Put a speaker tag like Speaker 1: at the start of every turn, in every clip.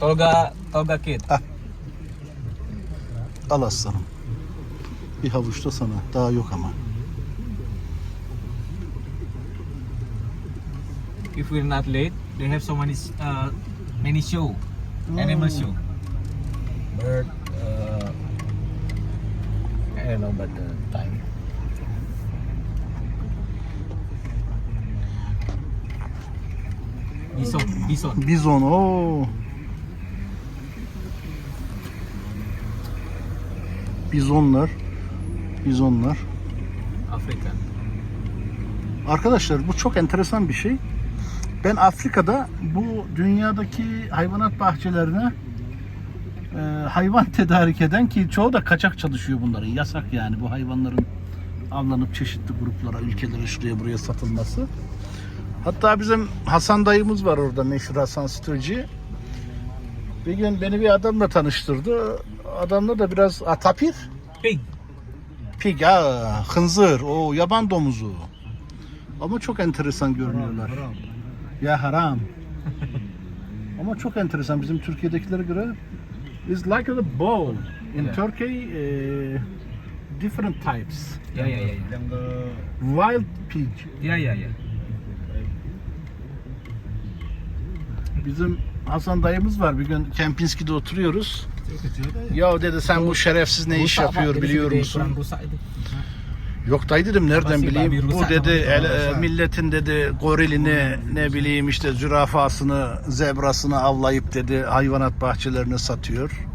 Speaker 1: Tolga Tolga Kid.
Speaker 2: Al aslanım. Bir havuç da sana. Daha yok ama.
Speaker 1: If we're not late, they have so many uh, many show, animal show. Bird. Uh, I don't know about the time. Bison, bison.
Speaker 2: Bizon o. Bizonlar. Bizonlar.
Speaker 1: African.
Speaker 2: Arkadaşlar bu çok enteresan bir şey. Ben Afrika'da bu dünyadaki hayvanat bahçelerine e, hayvan tedarik eden ki çoğu da kaçak çalışıyor bunların. Yasak yani bu hayvanların avlanıp çeşitli gruplara, ülkelere şuraya buraya satılması. Hatta bizim Hasan dayımız var orada meşhur Hasan Stoji. Bir gün beni bir adamla tanıştırdı. Adamla da biraz a, tapir.
Speaker 1: Pig.
Speaker 2: Pig ha, hınzır, o yaban domuzu. Ama çok enteresan görünüyorlar. Ya haram. Ama çok enteresan bizim Türkiye'dekilere göre is like a bowl. In
Speaker 1: Yeah.
Speaker 2: Turkey eh, different types.
Speaker 1: Yeah, yeah, yeah, yeah.
Speaker 2: Wild pig.
Speaker 1: Yeah, yeah, yeah.
Speaker 2: Bizim Hasan dayımız var. Bir gün Kempinski'de oturuyoruz. Ya dedi sen bu şerefsiz ne iş yapıyor biliyor musun? Yok dayı dedim nereden bileyim. Bu dedi el- e, milletin dedi gorilini ne bileyim işte zürafasını, zebrasını avlayıp dedi hayvanat bahçelerine satıyor.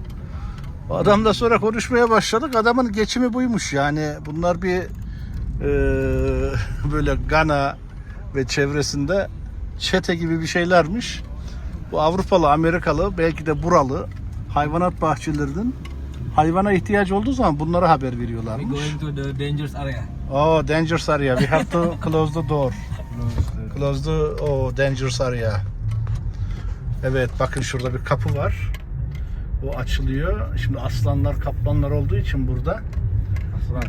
Speaker 2: Adamla sonra konuşmaya başladık. Adamın geçimi buymuş yani. Bunlar bir e, böyle Gana ve çevresinde çete gibi bir şeylermiş. Bu Avrupalı, Amerikalı, belki de buralı hayvanat bahçelerinin hayvana ihtiyacı olduğu zaman bunlara haber
Speaker 1: We
Speaker 2: veriyorlarmış.
Speaker 1: going to the dangerous area.
Speaker 2: Oh, dangerous area. We have to close the door. Close the oh dangerous area. Evet, bakın şurada bir kapı var. O açılıyor. Şimdi aslanlar, kaplanlar olduğu için burada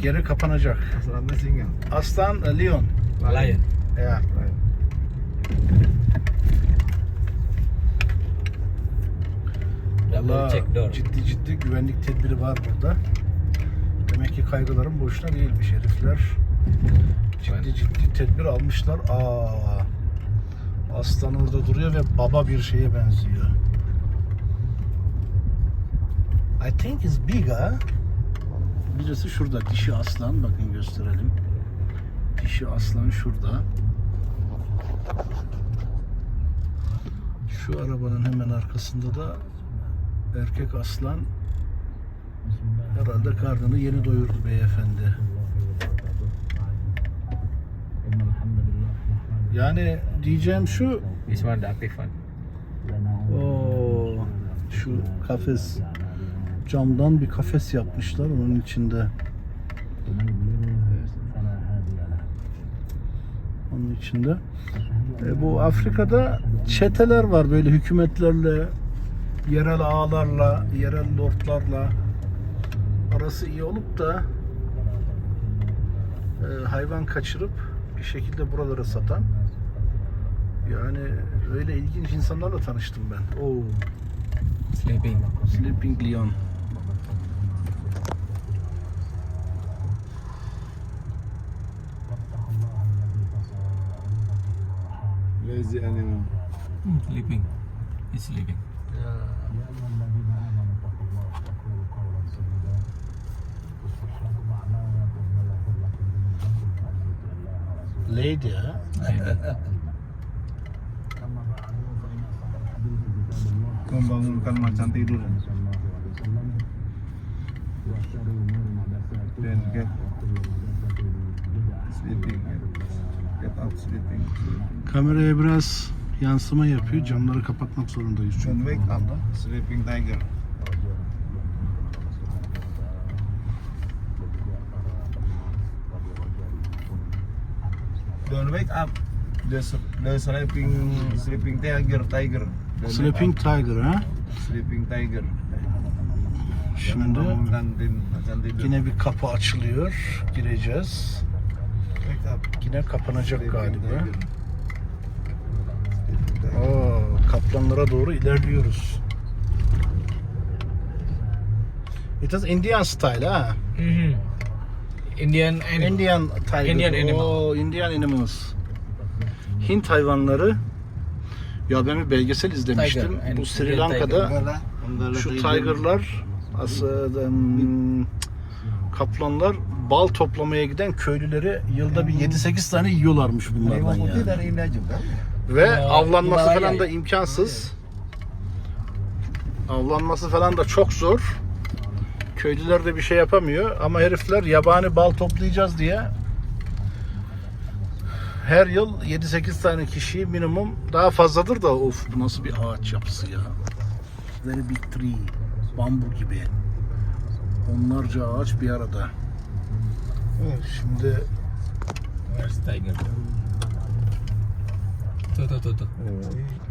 Speaker 2: geri kapanacak.
Speaker 3: Aslannya singa.
Speaker 2: Aslan, e, lion.
Speaker 1: Lion.
Speaker 2: Ya.
Speaker 1: Double
Speaker 2: Valla ciddi ciddi güvenlik tedbiri var burada. Demek ki kaygılarım boşuna değilmiş herifler. Ciddi ciddi tedbir almışlar. Aa, aslan orada duruyor ve baba bir şeye benziyor. I think it's big ha. Birisi şurada dişi aslan bakın gösterelim. Dişi aslan şurada. Şu arabanın hemen arkasında da erkek aslan herhalde karnını yeni doyurdu beyefendi. Yani diyeceğim şu
Speaker 1: This one the
Speaker 2: şu kafes camdan bir kafes yapmışlar onun içinde. Onun içinde. E, bu Afrika'da çeteler var böyle hükümetlerle, yerel ağalarla, yerel lordlarla arası iyi olup da e, hayvan kaçırıp bir şekilde buralara satan yani öyle ilginç insanlarla tanıştım ben. Oo,
Speaker 1: Sleeping.
Speaker 2: Sleeping Lion.
Speaker 3: Lazy animal.
Speaker 1: Hmm, sleeping. He's sleeping.
Speaker 2: Lady ha?
Speaker 3: Membangunkan macan tidur. Dan get sleeping. Get up sleeping.
Speaker 2: Kameraya biraz yansıma yapıyor. Camları kapatmak zorundayız çünkü.
Speaker 3: wake up.
Speaker 2: buradan da.
Speaker 3: Sleeping tiger. Don't wake up. The, the sleeping sleeping tiger tiger. Don't
Speaker 2: Sleeping. Tiger ha?
Speaker 3: sleeping tiger.
Speaker 2: Şimdi yine bir kapı açılıyor. Gireceğiz. Yine kapanacak galiba. Kaplanlara doğru ilerliyoruz. It is Indian style ha.
Speaker 1: Mhm. Indian animal.
Speaker 2: Indian tiger.
Speaker 1: Indian animal.
Speaker 2: Oo, Indian animals. Hint hayvanları. Ya ben bir belgesel izlemiştim.
Speaker 1: Tiger,
Speaker 2: Bu Sri Lanka'da
Speaker 1: tiger.
Speaker 2: Şu
Speaker 3: tiger.
Speaker 2: tigerlar aslında kaplanlar bal toplamaya giden köylüleri yılda bir 7-8 tane yiyorlarmış bunlardan yani. Ve
Speaker 1: Ya,
Speaker 2: avlanması falan da
Speaker 1: ya.
Speaker 2: imkansız. Avlanması falan da çok zor. Köylüler de bir şey yapamıyor ama herifler yabani bal toplayacağız diye her yıl 7-8 tane kişiyi minimum daha fazladır da of bu nasıl bir ağaç yapısı ya. Very big tree. Bambu gibi. Onlarca ağaç bir arada. Şimdi
Speaker 1: Where's tiger? Tuh tuh tuh.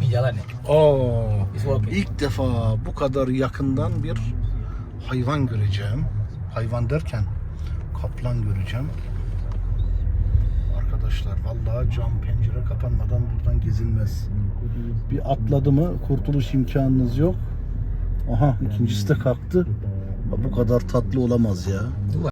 Speaker 1: Ini jalan ya?
Speaker 2: Oo, ilk defa bu kadar yakından bir hayvan göreceğim. Hayvan derken kaplan göreceğim. Arkadaşlar vallahi cam pencere kapanmadan buradan gezilmez. Bir atladı mı kurtuluş imkanınız yok. Aha ikincisi de kalktı. Bu kadar tatlı olamaz ya.